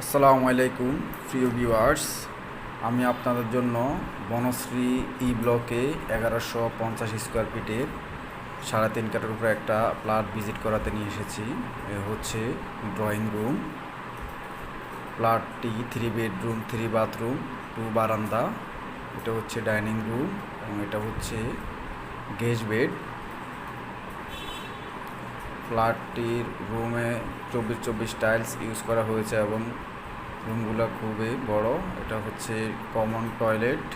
আসসালামু আলাইকুম, প্রিয় ভিউয়ার্স। আমি আপনাদের জন্য বনশ্রী ই ব্লকে এগারোশো পঞ্চাশ স্কোয়ার ফিটের সাড়ে তিন কাটার উপরে একটা প্লাট ভিজিট করাতে নিয়ে এসেছি। হচ্ছে drawing room. প্লাটটি three bedroom, three bathroom, two বারান্দা। এটা হচ্ছে ডাইনিং রুম এবং এটা হচ্ছে গেস্ট বেড। ফ্ল্যাটটির রুমে চব্বিশ চব্বিশ টাইলস ইউজ করা হয়েছে এবং রুমগুলো খুবই বড়। এটা হচ্ছে কমন টয়লেট।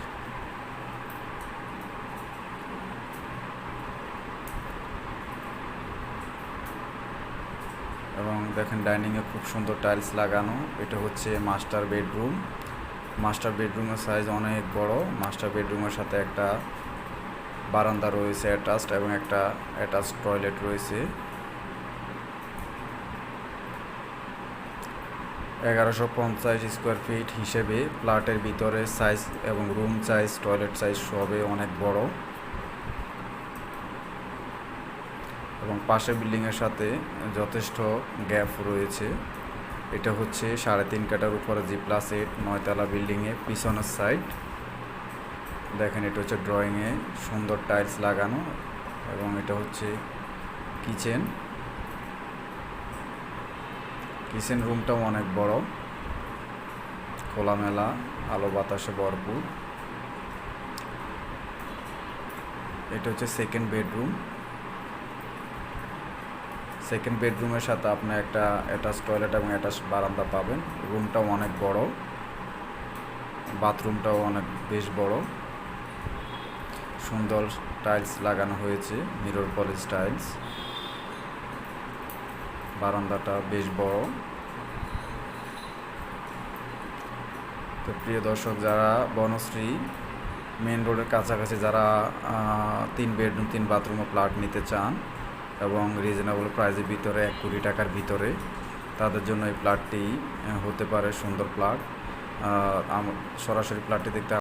এবং দেখেন ডাইনিংয়ে খুব সুন্দর টাইলস লাগানো। এটা হচ্ছে মাস্টার বেডরুম। মাস্টার বেডরুমের সাইজ অনেক বড়। মাস্টার বেডরুমের সাথে একটা বারান্দা রয়েছে অ্যাটাচড এবং একটা অ্যাটাচ টয়লেট রয়েছে। এগারোশো পঞ্চাশ স্কোয়ার ফিট হিসেবে ফ্ল্যাটের ভিতরে সাইজ এবং রুম সাইজ টয়লেট সাইজ সবই অনেক বড়। এবং পাশের বিল্ডিংয়ের সাথে যথেষ্ট গ্যাপ রয়েছে। এটা হচ্ছে সাড়ে তিন কাটার উপরে জি প্লাস এইট নয়তলা বিল্ডিংয়ে পিছনের সাইড দেখেন এটা হচ্ছে ড্রয়িংয়ে সুন্দর টাইলস লাগানো এবং এটা হচ্ছে কিচেন কিচেন রুমটাও অনেক বড়। খোলামেলা, আলো বাতাসে ভরপুর। এটা হচ্ছে সেকেন্ড বেডরুম সেকেন্ড বেডরুমের সাথে আপনি একটা অ্যাটাচ টয়লেট এবং অ্যাটাচ বারান্দা পাবেন। রুমটাও অনেক বড়। বাথরুমটাও অনেক বেশ বড়। সুন্দর টাইলস লাগানো হয়েছে মিরর পলিশ টাইলস বারান্দাটা বেশ বড়। তো প্রিয় দর্শক, যারা বনশ্রী মেন রোডের কাছাকাছি যারা তিন বেডরুম তিন বাথরুম ও প্লাট নিতে চান এবং রিজনেবল প্রাইজের ভিতরে এক কোটি টাকার ভিতরে, তাদের জন্য এই প্লাটটি হতে পারে সুন্দর প্লাট সরাসরি প্লাটটি দেখতে